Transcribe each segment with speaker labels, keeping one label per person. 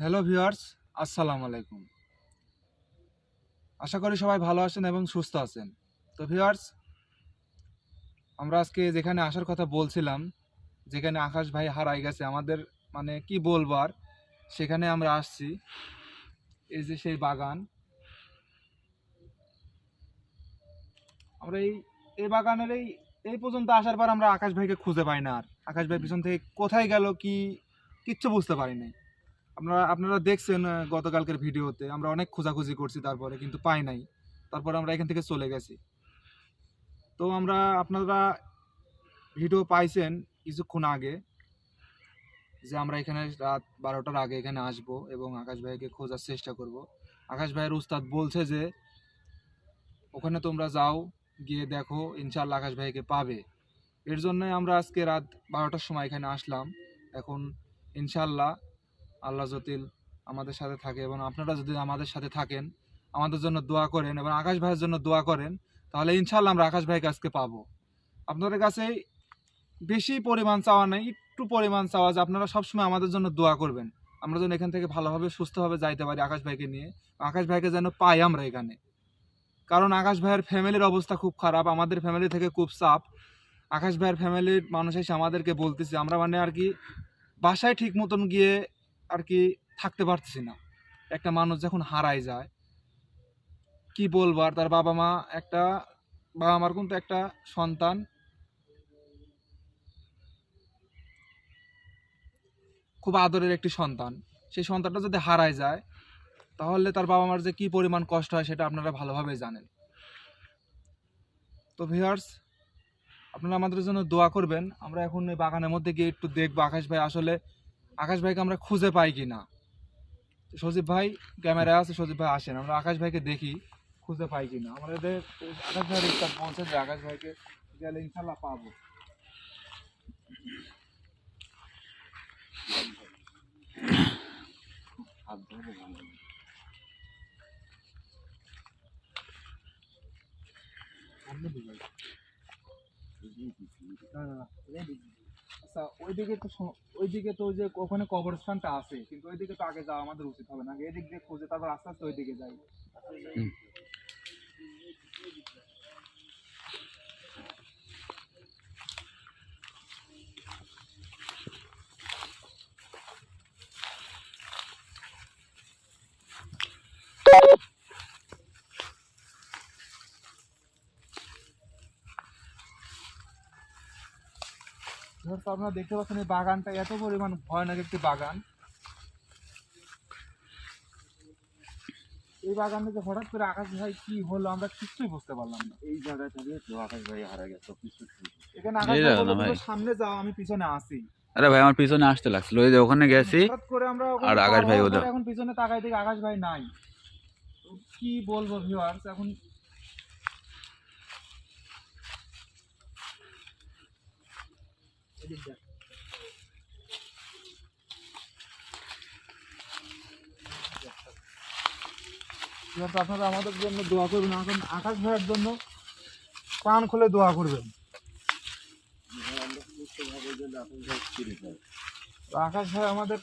Speaker 1: Hello viewers, আসসালামু আলাইকুম। আশা করি সবাই ভালো আছেন এবং সুস্থ আছেন। তো ভিউয়ার্স, আমরা আজকে যেখানে আসার কথা বলছিলাম, যেখানে আকাশ ভাই হারাই গেছে, আমাদের মানে কি বলব আর, সেখানে আমরা আসছি। এই যে সেই বাগান। আমরা এই এই বাগানের এই এই পর্যন্ত আসার পর আমরা আকাশ ভাইকে খুঁজে পাই না আর। আকাশ ভাই পিছন থেকে কোথায় গেল কি, কিচ্ছু বুঝতে পারি আপনারা আপনারা দেখছেন গতকালকের ভিডিওতে। আমরা অনেক খোঁজাখুঁজি করছি তারপরে, কিন্তু পাই নাই। তারপরে আমরা এখান থেকে চলে গেছি। তো আমরা আপনারা ভিডিও পাইছেন কিছুক্ষণ আগে যে আমরা এখানে রাত বারোটার আগে এখানে আসব এবং আকাশ ভাইকে খোঁজার চেষ্টা করব। আকাশ ভাইয়ের উস্তাদ বলছে যে, ওখানে তোমরা যাও, গিয়ে দেখো ইনশাল্লাহ আকাশ ভাইকে পাবে। এর জন্যই আমরা আজকে রাত বারোটার সময় এখানে আসলাম। এখন ইনশাল্লাহ আল্লাহ জতিল আমাদের সাথে থাকে এবং আপনারা যদি আমাদের সাথে থাকেন, আমাদের জন্য দোয়া করেন এবং আকাশ ভাইয়ের জন্য দোয়া করেন, তাহলে ইনশাল্লাহ আমরা আকাশ ভাইকে আজকে পাবো। আপনাদের কাছে বেশি পরিমাণ চাওয়া নেই, একটু পরিমাণ চাওয়া যে আপনারা সবসময় আমাদের জন্য দোয়া করবেন। আমরা যেন এখান থেকে ভালোভাবে, সুস্থভাবে যাইতে পারি আকাশ ভাইকে নিয়ে। আকাশ ভাইকে যেন পাই আমরা এখানে। কারণ আকাশ ভাইয়ের ফ্যামিলির অবস্থা খুব খারাপ, আমাদের ফ্যামিলি থেকে খুব চাপ। আকাশ ভাইয়ের ফ্যামিলির মানুষ এসে আমাদেরকে বলতেছে, আমরা মানে আর কি বাসায় ঠিক মতন গিয়ে আর কি থাকতে পারতেছি না। একটা মানুষ যখন হারায় যায়, কি বলব আর তার বাবা মা একটা, বাবা মার কিন্তু একটা সন্তান। খুব আদরের একটি সন্তান। সেই সন্তানটা যদি হারায় যায়, তাহলে তার বাবা মার যে কি পরিমাণ কষ্ট হয় সেটা আপনারা ভালোভাবে জানেন। তো ভিউয়ার্স আপনারা আমাদের জন্য দোয়া করবেন। আমরা এখন বাগানের মধ্যে গিয়ে একটু দেখব। আকাশ ভাই আসলে আকাশ ভাইকে আমরা খুঁজে পাই কি না সজীব ভাই ক্যামেরায় আছে সজীব ভাই আসেন আমরা আকাশ ভাইকে দেখি খুঁজে পাই কি না আমাদের আকাশ ভাইয়ের ইচ্ছা পৌঁছে যে আকাশ ভাইকে গেলে ইনশাল্লাহ পাবো। না, না। আচ্ছা ওইদিকে তো ওইদিকে তো যে ওখানে কবরস্থানটা আছে, কিন্তু ওইদিকে তো আগে যাওয়া আমাদের উচিত হবে না। এদিক দিয়ে খুঁজে, তারপর আস্তে আস্তে ওইদিকে যাই। এবার তো আপনারা দেখতে পাচ্ছেন এই বাগানটা এত পরিমাণ ভয়ানক একটি বাগান। এই বাগানে যে হঠাৎ করে আকাশ ভাই কি হলো আমরা কিছুই বুঝতে পারলাম না।
Speaker 2: এই জায়গা থেকে তো আকাশ ভাই হারা গেছে কিছু
Speaker 1: এখানে আকাশ ভাই
Speaker 3: জায়গা ভাই।
Speaker 1: "তুমি সামনে যাও আমি পিছনে আসি।
Speaker 3: আরে ভাই আমার পিছনে আসতে লাগছিল। ওই যে ওখানে গেছি
Speaker 1: হঠাৎ করে আমরা ওখানে
Speaker 3: আর আকাশ ভাই ওদের-
Speaker 1: পরে এখন পিছনে তাকাই দেখি আকাশ ভাই নাই। তো কি বলব ভিউয়ার্স এখন দেখ। আপনারা আমাদের জন্য দোয়া করবেন, এখন আকাশ ভাইয়ের জন্য প্রাণ খুলে দোয়া করবেন আকাশ ভাই আমাদের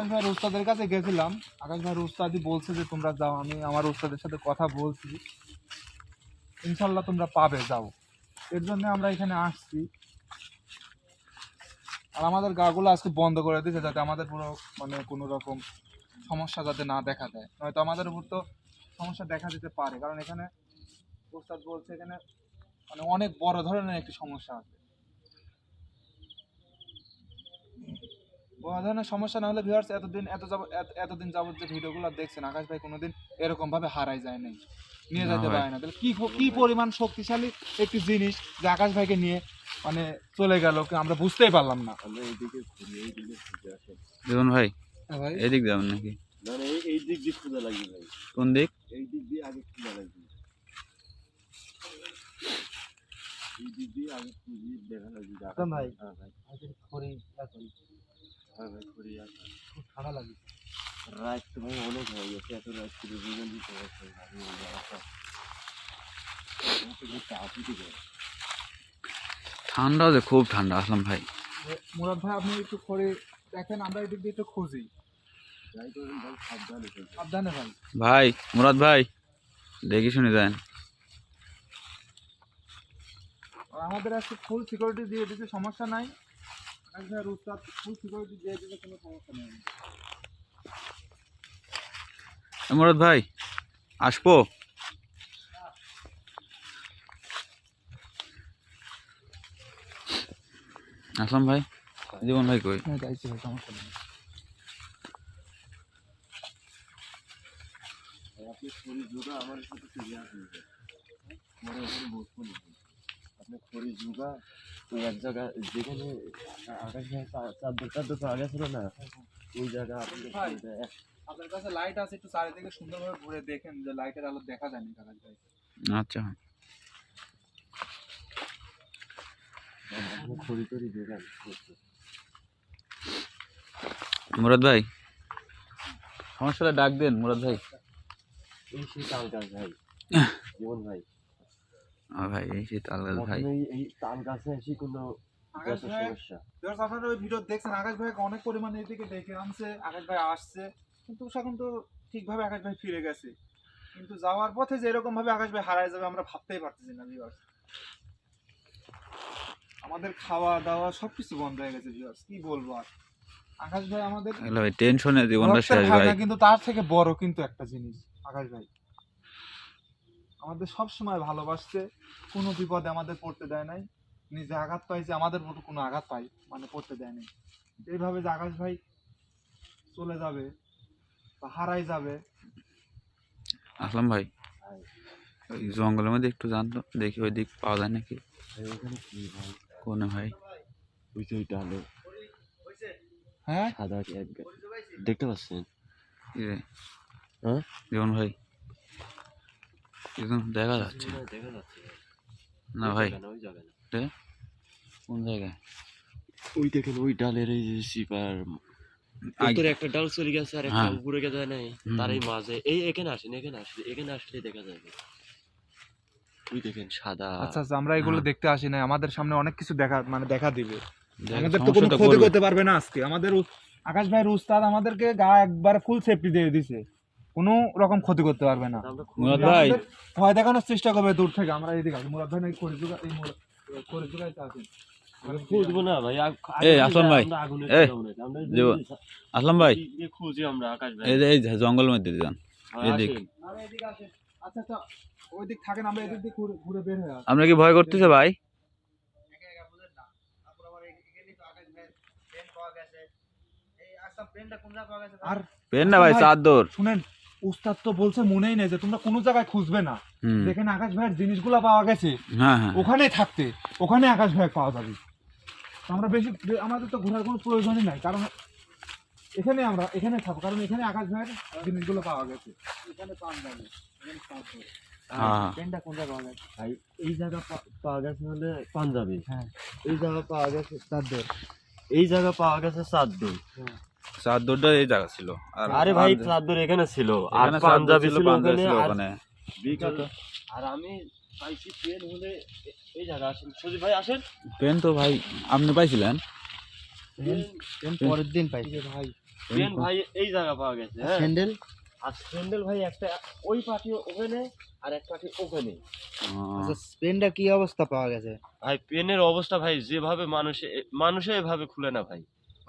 Speaker 1: আকাশ ভাইয়ের উস্তাদের কাছে গেছিলাম। আকাশ ভাইয়ের উস্তাদি বলছে যে, তোমরা যাও, আমি আমার উস্তাদের সাথে কথা বলছি। ইনশাল্লাহ তোমরা পাবে, যাও। এর জন্য আমরা এখানে আসছি। আর আমাদের গাগুলো আজকে বন্ধ করে দিয়েছে, যাতে আমাদের পুরো মানে কোনো রকম সমস্যা যাতে না দেখা দেয়। নয়তো আমাদের উপর তো সমস্যা দেখা দিতে পারে। কারণ এখানে উস্তাদ বলছে, এখানে মানে অনেক বড় ধরনের একটি সমস্যা আছে। বড় ধরনের সমস্যা না হলে ভিউয়ার্স এতদিন এত যাব এত- এতদিন যাবত যে ভিডিওগুলো দেখছেন আকাশ ভাই কোনোদিন এরকম ভাবে হারাই যায় নাই। নিয়ে যেতে পারে না। তাহলে কি কি পরিমাণ শক্তিশালী একটি জিনিস যে আকাশ ভাইকে নিয়ে মানে চলে গেল কি আমরা বুঝতেই পারলাম না।
Speaker 2: তাহলে এইদিকে ঘুরে এইদিকে খুঁজে আসে।
Speaker 3: দেখুন ভাই
Speaker 1: হ্যাঁ ভাই।
Speaker 3: এদিক যাবেন নাকি?
Speaker 2: এই- এই দিক দিয়ে খোঁজা লাগবে ভাই।
Speaker 3: কোন দিক?
Speaker 2: এই দিক দিয়ে আগে খোঁজা লাগবে। এই দিক দিয়ে আগে খুঁজি দেখা লাগবে
Speaker 1: ভাই।
Speaker 2: হ্যাঁ ভাই।
Speaker 1: খড়ি খুব ঠান্ডা লাগে।
Speaker 2: রাত তো ভাই অনেক হয়ে গেছে এত রাত করে বুঝে দিতে পারছি না। আমি বললাম, আমাকে একটু চাপই দিবে।
Speaker 3: ঠান্ডা যে খুব ঠান্ডা আসলাম ভাই।
Speaker 1: মুরাদ ভাই আপনি একটু করে দেখেন আমরা এদিক দিয়ে একটু খুঁজি।
Speaker 2: সাবধানে
Speaker 1: ভাই।
Speaker 3: ভাই মুরাদ ভাই দেখি শুনে যান।
Speaker 1: আমাদের আজকে ফুল সিকিউরিটি দিয়ে দিতে সমস্যা নাই। আকাশ ভাই রুস্তাদ ফুল সিকিউরিটি দিয়ে দিতে কোনো সমস্যা নেই।
Speaker 3: এ মুরাদ ভাই আসব? আসলাম ভাই জীবন ভাই কই?
Speaker 1: হ্যাঁ যাইছি ভাই সমস্যা নেই।
Speaker 2: আপনি খড়ি জোগা আমার সাথে। মনে বসবো আপনি খড়ি জোগা ওই এক জায়গা যেখানে আকাশ ভাই চা- চাদর চাদর পাওয়া গেছিল না ওই জায়গা আপনি
Speaker 1: আপনার কাছে লাইট আছে একটু চারিদিকে সুন্দরভাবে ঘুরে দেখেন যে লাইটের আলো দেখা যায়নি কাকাজ ভাই।
Speaker 3: আচ্ছা।
Speaker 2: খড়ি টড়ি জোগান
Speaker 3: মুরাদ ভাই সমস্যা হলে ডাক দেন মুরাদ ভাই।
Speaker 2: এই সেই ভাই জীবন ভাই।
Speaker 3: ভাই এই শীত আলাদা ভাই।
Speaker 2: এই তাল গাছে এসে কোনো
Speaker 1: আকাশ ভাই আপনারা ওই ভিডিও দেখছেন আকাশ ভাইকে অনেক পরিমাণে এদিকে দেখে আনছে আকাশ ভাই আসছে। কিন্তু এখন তো ঠিকভাবে আকাশ ভাই ফিরে গেছে। কিন্তু যাওয়ার পথে যে এরকম ভাবে আকাশ ভাই হারায় যাবে আমরা ভাবতেই পারতেছি না ভিউয়ার্স আমাদের খাওয়া দাওয়া সবকিছু বন্ধ হয়ে গেছে ভিউয়ার্স কি বলব আর? আকাশ ভাই আমাদের
Speaker 3: টেনশনে জীবনটা শেষ
Speaker 1: ভাই
Speaker 3: ভাই।
Speaker 1: কিন্তু তার থেকে বড় কিন্তু একটা জিনিস আকাশ ভাই। আমাদের সব সময় ভালোবাসছে কোনো বিপদে আমাদের পড়তে দেয় নাই। নিজে আঘাত পাইছে আমাদের মতো কোনো আঘাত পাই মানে পড়তে দেয় নাই। এইভাবে যে আকাশ ভাই চলে যাবে বা হারাই যাবে।
Speaker 3: আসলাম ভাই। ওই জঙ্গলের মধ্যে একটু জানতো দেখি ওই দিক পাওয়া যায় নাকি। কোনে ভাই?
Speaker 2: ওই যে ওই ডালে
Speaker 1: হ্যাঁ?
Speaker 2: সাদা দেখতে পাচ্ছেন? হ্যাঁ?
Speaker 3: জীবন ভাই। একদম দেখা যাচ্ছে। না ভাই কোন জায়গায়?
Speaker 2: ওই দেখেন ওই ডালের এই যে সিপার
Speaker 3: আগে-
Speaker 2: একটা ডাল চলে গেছে আর একটা
Speaker 3: হ্যাঁ।
Speaker 2: উপরে গেছে নাই তার এই মাঝে। এই এখানে আসেন এখানে আসলে এখানে আসলে দেখা যাবে। ওই দেখেন সাদা।
Speaker 1: আচ্ছা আচ্ছা আমরা এগুলো
Speaker 3: হ্যাঁ।
Speaker 1: দেখতে আসি না আমাদের সামনে অনেক কিছু দেখা মানে দেখা দিবে। আমাদের তো কোনো ক্ষতি করতে পারবে না আজকে। আমাদের আকাশ ভাইয়ের উস্তাদ আমাদেরকে গা একবার ফুল সেফটি দিয়ে দিছে। কোনো রকম ক্ষতি করতে পারবে না।
Speaker 3: মুরাদ ভাই।
Speaker 1: ভয় দেখানোর চেষ্টা করবে দূর থেকে আমরা এদিকে আসি মুরাদ ভাই নাকি করে যুগা এই করে যুগাইতে আছেন।
Speaker 2: আমরা খুঁজবো না ভাই আগ-
Speaker 3: এই,
Speaker 2: আগুনে
Speaker 3: আসলাম ভাই। এই, জঙ্গলের মধ্যে যান।
Speaker 2: হ্যাঁ,
Speaker 3: এদিক।
Speaker 1: আচ্ছা আচ্ছা ওই দিক থাকেন আমরা এদিক দিয়ে ঘুরে ঘুরে বের আসি।
Speaker 3: আপনার কি ভয় করতেছে ভাই? পেন না। ভাই। চাদর
Speaker 1: শুনেন উস্তাদ তো বলছে মনেই নেই যে তোমরা কোনো জায়গায় খুঁজবে না। যেখানে আকাশ ভাইয়ের জিনিসগুলো পাওয়া গেছে
Speaker 3: হ্যাঁ হ্যাঁ।
Speaker 1: ওখানেই থাকতে ওখানে আকাশ ভাই পাওয়া যাবে। আমরা বেশি আমাদের তো ঘোরার কোনো প্রয়োজনই নাই কারণ এখানে আমরা এখানে থাকব কারণ এখানে আকাশ ভাইয়ের জিনিসগুলো পাওয়া গেছে। এখানে পাওয়া যাবে এখানে পাওয়া
Speaker 3: হ্যাঁ।
Speaker 1: পেনটা কোন জায়গায় পাওয়া গেছে?
Speaker 2: ভাই এই জায়গা পাওয়া গেছে হলে পাঞ্জাবি।
Speaker 1: হ্যাঁ।
Speaker 2: এই জায়গা পাওয়া গেছে এই জায়গা পাওয়া গেছে চাঁদর
Speaker 3: চাদরটা এই জায়গা ছিল। আর
Speaker 2: আরে ভাই চাঁদর এখানে ছিল। আর পাঞ্জাবি
Speaker 3: ছিল,
Speaker 2: ছিল
Speaker 3: পাঞ্জা
Speaker 2: ওখানে
Speaker 3: ছিল ওখানে।
Speaker 2: আর আমি পাইছি ট্রেন হলে এই জায়গা আসেন। সজিব ভাই আসেন।
Speaker 3: পেন তো ভাই আপনি পাইছিলেন?
Speaker 4: পরের দিন পাই
Speaker 1: ভাই
Speaker 2: ট্রেন ভাই এই জায়গা পাওয়া গেছে হ্যাঁ।
Speaker 4: স্যান্ডেল?
Speaker 2: আর স্যান্ডেল ভাই একটা ওই পার্টি ওখানে আর এক পার্টি ওখানে।
Speaker 4: আচ্ছা স্পেনটা কি অবস্থা পাওয়া গেছে?
Speaker 2: ভাই পেনের অবস্থা ভাই যেভাবে মানুষে মানুষে এভাবে খুলে না ভাই।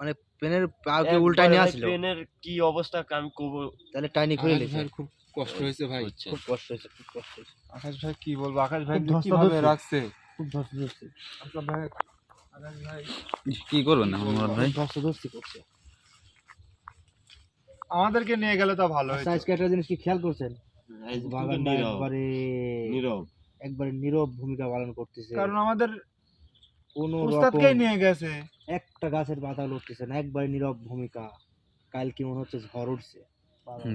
Speaker 4: মানে পেনের পাকে উল্টাই নিয়ে আসলো?
Speaker 2: পেনের কি অবস্থা আমি কব
Speaker 4: তাহলে টাইনি খুলে লেছে
Speaker 1: খুব কষ্ট হয়েছে ভাই।
Speaker 4: খুব কষ্ট হয়েছে খুব কষ্ট হয়েছে।
Speaker 1: আকাশ ভাই কি বলব? আকাশ ভাই কীভাবে রাখছে।
Speaker 4: খুব ধস্ত ধস্তি
Speaker 1: আকাশ ভাই আকাশ ভাই
Speaker 3: কি করবেন এখন মুরাদ ভাই?
Speaker 4: ধস্ত ধস্তি করছে।
Speaker 1: আমাদেরকে নিয়ে গেলে তো ভালো
Speaker 4: আচ্ছা
Speaker 1: হতো
Speaker 4: আজকে একটা জিনিস কি খেয়াল করছেন? বাগানটা একবারে
Speaker 2: নীরব।
Speaker 4: একবারে নীরব ভূমিকা পালন করতেছে।
Speaker 1: কারণ আমাদের
Speaker 4: কোনো রকম
Speaker 1: উস্তাদকেই নিয়ে গেছে?
Speaker 4: একটা গাছের পাতা লড়তেছে না একবারে নীরব ভূমিকা। কাল কি মনে হচ্ছে ঝড় উঠছে।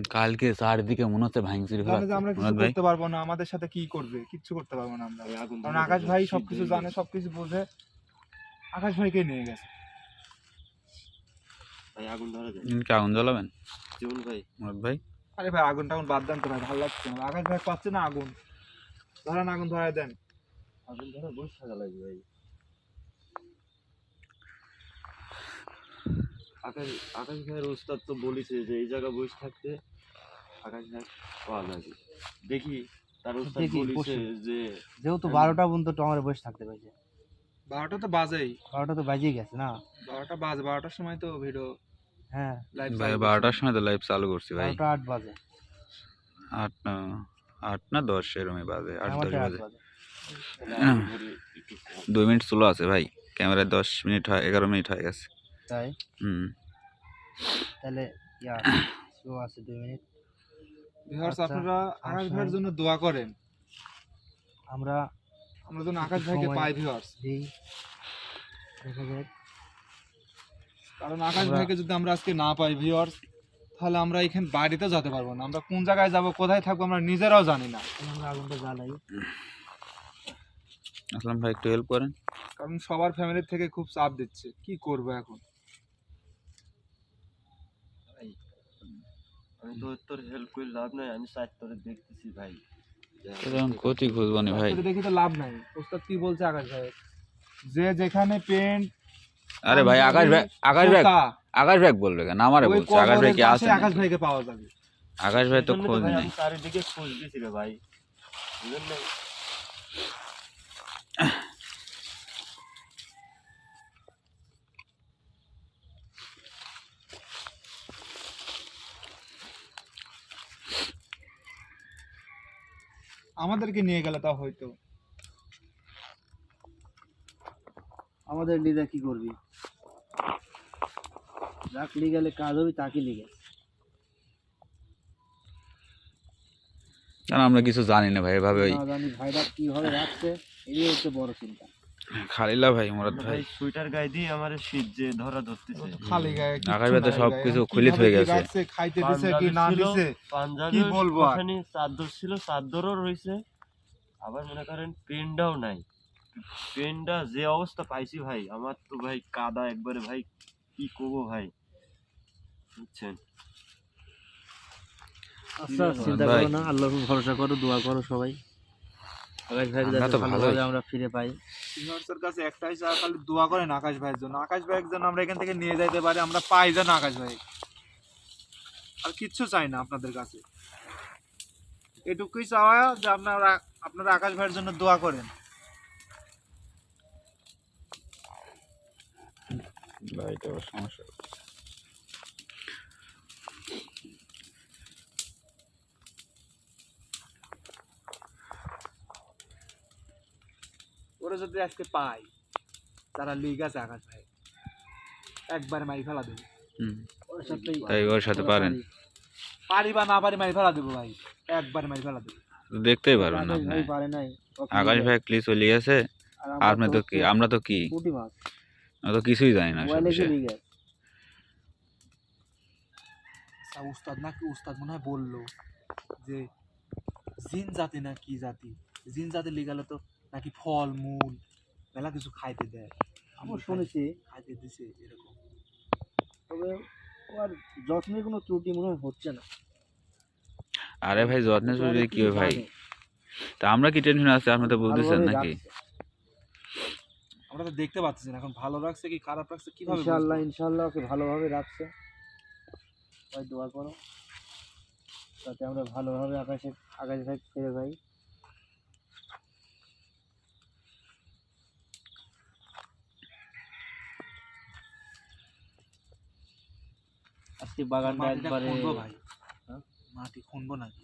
Speaker 3: কালকে চারদিকে মনে হচ্ছে ভাঙচুরি
Speaker 1: আমরা কিছু
Speaker 3: ভাই
Speaker 1: করতে পারব না আমাদের সাথে কি করবে? কিচ্ছু করতে পারব না আমরা।
Speaker 2: আগুন
Speaker 1: কারণ আকাশ ভাই সবকিছু জানে। সবকিছু বোঝে। আকাশ ভাইকে নিয়ে গেছে?
Speaker 2: ভাই আগুন ধরা যায়
Speaker 3: কি আগুন জ্বালাবেন?
Speaker 2: জীবন ভাই।
Speaker 3: মুরাদ ভাই?
Speaker 1: আরে ভাই আগুন টাগুন বাদ দেন তো ভাই ভালো লাগছে না। আকাশ ভাই পাচ্ছে না আগুন। ধরেন আগুন ধরায় দেন।
Speaker 2: আগুন ধরা বসে থাকা লাগবে ভাই। আকাশ আকাশ ভাইয়ের ওস্তাদ তো বলেছে যে এই জায়গা বসে থাকতে আকাশ ভাই পাওয়া যাবে দেখি তার ওস্তাদ বলেছে যে
Speaker 4: যেহেতু বারোটা পর্যন্ত তো আমার বসে থাকতে পারছে।
Speaker 1: বারোটা তো বাজেই।
Speaker 4: বারোটা তো বাজিয়ে গেছে না?
Speaker 1: বারোটা বাজে বারোটার সময় তো ভিডিও
Speaker 4: হ্যাঁ।
Speaker 1: লাইভ
Speaker 3: ভাই বারোটার সময় তো লাইভ চালু করছি ভাই।
Speaker 4: বারোটা আট বাজে।
Speaker 3: আট না আট না দশ এরমই বাজে আট দশ বাজে। দুই মিনিট স্লো আছে ভাই। ক্যামেরায় দশ মিনিট হয় এগারো মিনিট হয়ে গেছে।
Speaker 4: তাই?
Speaker 3: হুম।
Speaker 4: তাহলে ইয়া স্লো আছে দুই মিনিট।
Speaker 1: ভিউয়ার্স
Speaker 4: আচ্ছা,
Speaker 1: আপনারা আকাশ ভাইয়ের জন্য দোয়া করেন।
Speaker 4: আমরা
Speaker 1: আমরা যেন আকাশ ভাইকে পাই ভিউয়ার্স
Speaker 4: দেখা যাক।
Speaker 1: কারণ আকাশ ভাইকে যদি আমরা আজকে না পাই ভিউয়ার্স তাহলে আমরা এখানে বাড়িতে যেতে পারব না। আমরা কোন জায়গায় যাব কোথায় থাকব আমরা নিজেরাও জানি না।
Speaker 4: আমরা আগুনটা জ্বালাই।
Speaker 3: আসলাম ভাই একটু হেল্প করেন।
Speaker 1: কারণ সবার ফ্যামিলির থেকে খুব চাপ দিচ্ছে। কি করব এখন?
Speaker 2: আমি তো তোর হেল্প করে লাভ নাই আমি সাইড তোরে দেখতেছি ভাই।
Speaker 3: এরকম ক্ষতি খুঁজবো না ভাই।
Speaker 1: ডাক্তারে দেখি তো লাভ নাই। ওস্তাদ কি বলছে আকাশ ভাই? যে যেখানে পেন্ট
Speaker 3: আরে ভাই আকাশ ভাই আকাশ ভাই আকাশ ভাই বলবে কেন? আমারে বলছে আকাশ ভাই কি আছে
Speaker 1: আকাশ
Speaker 3: নাকি?
Speaker 1: ভাইকে পাওয়া যাবে।
Speaker 3: আকাশ ভাই তো
Speaker 2: এজন্য
Speaker 3: খোঁজ
Speaker 2: ভাই
Speaker 3: নেই।
Speaker 2: আমি চারিদিকে খোঁজ দিছি রে ভাই। বুঝলেন
Speaker 1: আমাদেরকে নিয়ে গেলে তা হয়তো।
Speaker 4: আমাদের লিগা কি করবি? যাক গেলে কাজ হবে তাকে লিগে
Speaker 3: কারণ আমরা কিছু জানি না ভাই এভাবে
Speaker 4: না জানি ভাইরা কীভাবে রাখছে এই হচ্ছে বড় চিন্তা।
Speaker 3: খালিলা ভাই মুরাদ
Speaker 2: ভাই। সুইটার গায়ে দিয়ে আমার শীত যে ধরা ধরতেছে।
Speaker 1: খালি গায়ে
Speaker 3: আকাশ ভাই সব। কিছু খুলে
Speaker 1: কীভাবে
Speaker 3: গেছে।
Speaker 1: খাইতে দিছে কি না দিছে কি বলব
Speaker 2: ওখানে চাদর ছিল চাদরও রয়েছে আবার মনে করেন পেনটাও নাই। পেনটা যে অবস্থা পাইছি ভাই আমার তো ভাই কাদা একবারে ভাই কি করব ভাই? বুঝছেন?
Speaker 4: আচ্ছা চিন্তা করো না আল্লাহর ভরসা করো দোয়া করো সবাই। আকাশ ভাই
Speaker 3: আমরা
Speaker 4: যাতে ভালোভাবে আমরা ফিরে পাই।
Speaker 1: কাছে একটাই চা খালি দোয়া করেন আকাশ ভাইয়ের জন্য। আকাশ ভাইয়ের জন্য আমরা এখান থেকে নিয়ে যাইতে পারি আমরা পাই যেন আকাশ ভাই। আর কিচ্ছু চাই না আপনাদের কাছে। এটুকুই চাওয়া যে আপনারা আপনারা আকাশ ভাইয়ের জন্য দোয়া করেন।
Speaker 3: ভাই সমস্যা।
Speaker 1: ওরা যদি আজকে পাই তারা লিগ আছে আকাশ ভাই। একবার মাই ফেলা দেবো।
Speaker 3: তাই ওর সাথে পারেন।
Speaker 4: পারি।
Speaker 1: বা না পারি ফেলা দেবো ভাই। একবার ফেলা দেবো।
Speaker 3: দেখতেই পারবেন আপনি।
Speaker 4: নাই
Speaker 3: আকাশ ভাই ক্লিস চলে গেছে।
Speaker 4: আর
Speaker 3: আর আপনি তো কি আমরা তো কি? আমরা তো কিছুই জানি না
Speaker 1: আচ্ছা, উস্তাদ নাকি উস্তাদ মনে হয় বলল যে জিন জাতি না কি জাতি? জিন জাতি লিগালে তো নাকি ফল মূল মেলা কিছু খাইতে দেয়।
Speaker 4: আমি শুনেছি।
Speaker 1: খাইতে দিছে এরকম।
Speaker 4: তবে আর যত্নের কোনো ত্রুটি মনে হয় হচ্ছে না।
Speaker 3: আরে ভাই যত্নে শুরু কি হবে ভাই? তা আমরা কি টেনশন আছে? আপনি তো
Speaker 4: ভালোভাবে
Speaker 3: নাকি?
Speaker 1: আমরা তো দেখতে পাচ্ছি না এখন ভালো রাখছে কি খারাপ রাখছে কীভাবে
Speaker 4: ইনশাআল্লাহ? ইনশাআল্লাহ ওকে ভালোভাবে রাখছে। সবাই দোয়া করো। যাতে আমরা ভালোভাবে আকাশে আকাশে ভাই ফিরে যাই আজকে বাগানটা একবারে
Speaker 1: ভাই? মাটি খুনবো নাকি?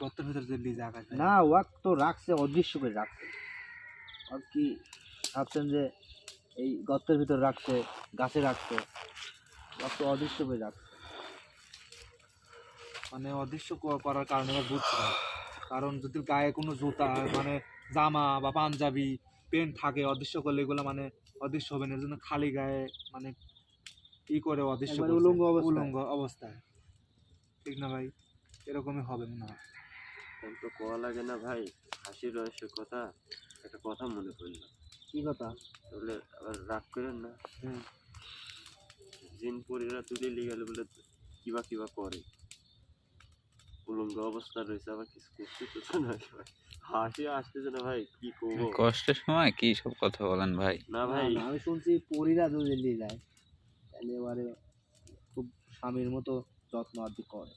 Speaker 1: গর্তের ভিতরে
Speaker 4: না ওয়াক তো রাখছে অদৃশ্য করে রাখছে। আর কি ভাবছেন যে এই গর্তের ভিতর রাখছে গাছে রাখছে ওয়াক তো অদৃশ্য করে রাখছে।
Speaker 1: মানে অদৃশ্য করার কারণে বুঝছি কারণ যদি গায়ে কোনো জুতা মানে জামা বা পাঞ্জাবি প্যান্ট থাকে অদৃশ্য করলে এগুলো মানে অদৃশ্য হবে না। এর জন্য খালি গায়ে মানে ই করে অদৃশ্য
Speaker 4: উলঙ্গ
Speaker 1: উলঙ্গ অবস্থায়। ঠিক না ভাই? এরকমই হবে মনে হয়।
Speaker 2: এখন তো কোয়া লাগে না ভাই। হাসির রহস্যের কথা একটা কথা মনে পড়ল।
Speaker 4: কি কথা?
Speaker 2: তাহলে আবার রাগ করেন না? জিন পরীরা তুলে নিয়ে গেলে বলে কিবা কিবা করে। উলঙ্গ অবস্থা রয়েছে আবার কিছু করতে তো না ভাই। হাসি আসতেছে না ভাই কি করব?
Speaker 3: কষ্টের সময় কি সব কথা বলেন ভাই?
Speaker 2: না ভাই।
Speaker 4: আমি শুনছি পরীরা যদি নিয়ে যায়। এবারে খুব স্বামীর মতো যত্ন আদি করে।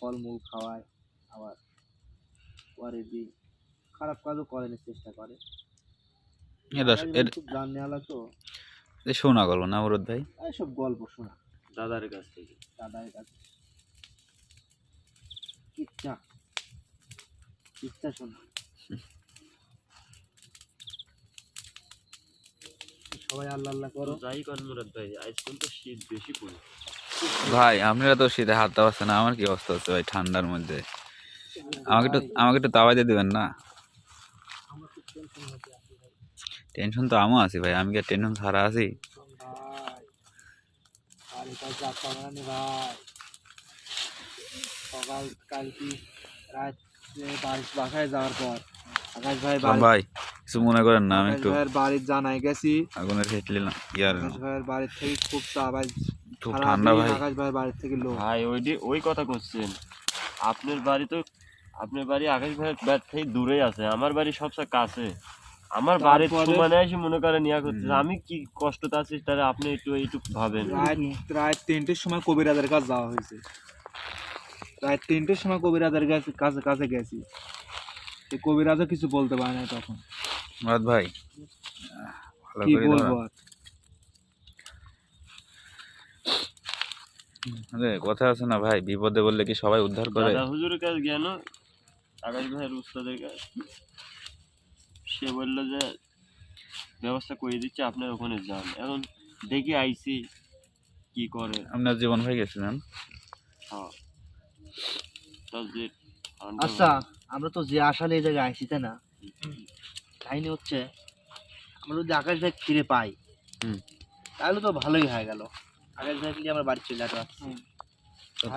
Speaker 4: ফলমূল খাওয়ায় আবার পরে দি খারাপ কাজও করানোর চেষ্টা করে। খুব জান নেওয়ালা তো।
Speaker 3: শোনা গল্প না মুরদ ভাই?
Speaker 4: এইসব গল্প শোনা।
Speaker 2: দাদার কাছ থেকে।
Speaker 4: দাদার কাছে কিচ্ছা কিচ্ছা শোনা। সবাই আল্লাহ আল্লাহ করো।
Speaker 2: যাই মুরাদ ভাই আজ কিন্তু শীত বেশি পড়ে
Speaker 3: ভাই আপনারা তো শীতে হাত দেওয়া না আমার কি অবস্থা হচ্ছে ভাই ঠান্ডার মধ্যে? আমাকে একটু আমাকে একটু তাওয়াই দিয়ে দেবেন না?
Speaker 4: টেনশন
Speaker 3: তো আমিও আছি ভাই আমি কি টেনশন ছাড়া আছি?
Speaker 4: ভাই সকাল কালকে রাত বাসায় যাওয়ার পর আকাশ ভাই
Speaker 3: ভাই কিছু মনে করেন না আমি একটু
Speaker 1: ভাইয়ের বাড়ির জানাই গেছি।
Speaker 3: আগুনের খেটলি না ইয়ার
Speaker 1: আকাশ ভাইয়ের বাড়ির থেকে খুব চাপ আজ
Speaker 3: খুব ঠান্ডা ভাই।
Speaker 1: আকাশ ভাইয়ের বাড়ির থেকে লোক।
Speaker 2: ভাই ওই ওই কথা করছেন। আপনার বাড়ি তো আপনার বাড়ি আকাশ ভাইয়ের বাড়ি থেকে দূরেই আছে আমার বাড়ি সবচেয়ে কাছে। আমার বাড়ির সমানে এসে মনে করেন ইয়া আমি কি কষ্টতে আছি তাহলে আপনি একটু একটু ভাবেন।
Speaker 1: রাত রাত তিনটের সময় কবিরাজের কাছে যাওয়া হয়েছে। প্রায় তিনটের সময় কবিরাজের কাছে কাছে কাছে গেছি। কবিরাজও কিছু বলতে পারে না তখন।
Speaker 3: মুরাদ ভাই ভালো
Speaker 1: কি
Speaker 3: করে
Speaker 1: বলব
Speaker 3: ধরেন।
Speaker 1: আর?
Speaker 3: আরে কথা আছে না ভাই বিপদে বললে কি সবাই উদ্ধার করে?
Speaker 2: দাদা হুজুরের কাছে গেল আকাশ ভাইয়ের উস্তাদের কাছে। সে বলল যে ব্যবস্থা করে দিচ্ছে আপনার ওখানে যান। এখন দেখি আইসি কি করে।
Speaker 3: আপনার জীবন হয়ে গেছিলেন
Speaker 2: হ্যাঁ। তার যে
Speaker 4: আচ্ছা আমরা তো যে আশালে এই জায়গায় আইসি তাই না? কাহিনী হচ্ছে আমরা যদি আকাশ ভাই ফিরে পাই তাহলে তো ভালোই হয়ে গেল। আকাশ ভাই ফিরে আমার বাড়ি চলে যেতে পারছি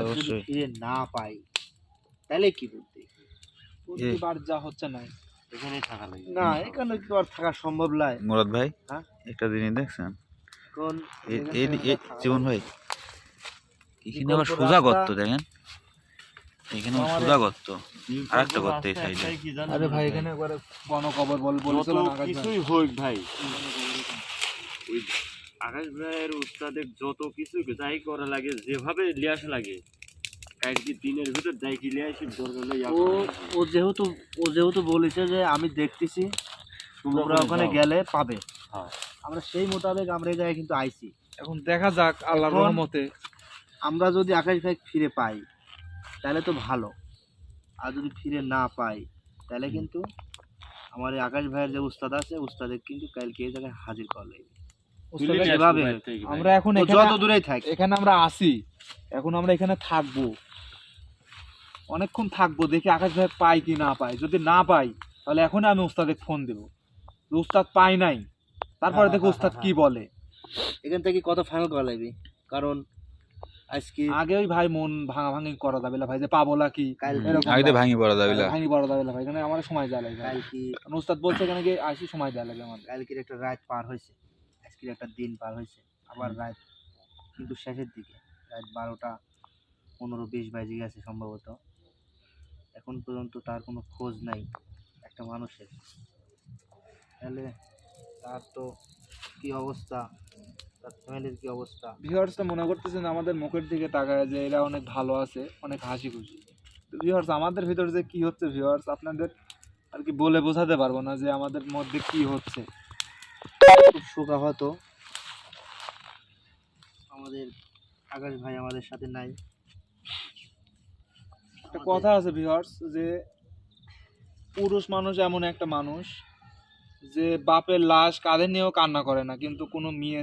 Speaker 4: যদি ফিরে না পাই তাহলে কি বলতে?
Speaker 1: প্রতিটি বার যা হচ্ছে না
Speaker 2: এখানেই থাকা লাগে।
Speaker 4: না এখানে তো আর থাকা সম্ভব নয়
Speaker 3: মুরাদ ভাই
Speaker 4: হ্যাঁ?
Speaker 3: একটা জিনিস দেখছেন?
Speaker 4: এখন এখানে থাকা
Speaker 3: জীবন ভাই। এখানে আবার সোজা গর্ত দেখেন? এখানে সোজা গর্ত আরেকটা
Speaker 2: বিকল্প
Speaker 3: করতে এই
Speaker 2: জানেন
Speaker 1: আরে ভাই? এখানে একবারে গণকবর বল বলেছিল
Speaker 2: যত
Speaker 1: না
Speaker 2: কিছুই হোক ভাই। ওই আকাশ ভাইয়ের উস্তাদের যত কিছু যাই করা লাগে যেভাবে লিয়ে আসা লাগে দিনের ভিতর যাই কি লিয়ে দরকার হলে
Speaker 4: ও ও যেহেতু ও যেহেতু বলেছে যে আমি দেখতেছি তোমরা
Speaker 2: ওখানে
Speaker 4: গেলে পাবে।
Speaker 2: হ্যাঁ।
Speaker 4: আমরা সেই মোতাবেক আমরা এই জায়গায় কিন্তু আইছি।
Speaker 1: এখন দেখা যাক আল্লাহর রহমতে।
Speaker 4: আমরা যদি আকাশ ভাই ফিরে পাই তাহলে তো ভালো। আর যদি ফিরে না পাই তাহলে কিন্তু আমার এই আকাশ ভাইয়ের যে উস্তাদ আছে উস্তাদের কিন্তু কালকে এই জায়গায় হাজির করা লাগবে।
Speaker 1: আমরা এখন
Speaker 4: যত দূরেই থাক।
Speaker 1: এখানে আমরা আসি। এখন আমরা এখানে থাকব। অনেকক্ষণ থাকব দেখি আকাশ ভাই পাই কি না পাই যদি না পাই তাহলে এখনই আমি উস্তাদকে ফোন দেব। উস্তাদ পাই নাই তারপরে দেখো উস্তাদ কি বলে।
Speaker 4: এখান থেকে কত ফাইনাল করা লাগবে? কারণ আজকে
Speaker 1: আগে ওই ভাই মন ভাঙা ভাঙি করা যাবে না ভাই যে পাবো না কি
Speaker 3: আগে ভাঙি পড়া যাবে না।
Speaker 1: ভাঙি পড়া যাবে না ভাই এখানে আমার সময় দেওয়া লাগে।
Speaker 4: কালকে
Speaker 1: কারণ উস্তাদ বলছে এখানে গিয়ে আসি সময় দেওয়া লাগে আমার।
Speaker 4: কালকের একটা রাত পার হয়েছে। আজকের একটা দিন পার হয়েছে। আবার রাত কিন্তু শেষের দিকে। রাত বারোটা পনেরো বিশ বাজে গেছে সম্ভবত। এখন পর্যন্ত তার কোনো খোঁজ নাই একটা মানুষের। তাহলে তার তো কি অবস্থা? তার ফ্যামিলির কি অবস্থা?
Speaker 1: ভিউয়ার্স তো মনে করতেছেন আমাদের মুখের দিকে তাকায় যে এরা অনেক ভালো আছে অনেক হাসি খুশি তো ভিউয়ার্স আমাদের ভিতর যে কি হচ্ছে ভিউয়ার্স আপনাদের আর কি বলে বোঝাতে পারব না যে আমাদের মধ্যে কি হচ্ছে।
Speaker 4: খুব শোকাহত আমাদের আকাশ ভাই আমাদের সাথে নাই।
Speaker 1: একটা কথা আছে ভিউয়ার্স যে পুরুষ মানুষ এমন একটা মানুষ যে বাপের লাশ কাঁধে নিয়েও কান্না করে না কিন্তু কোনো মেয়ে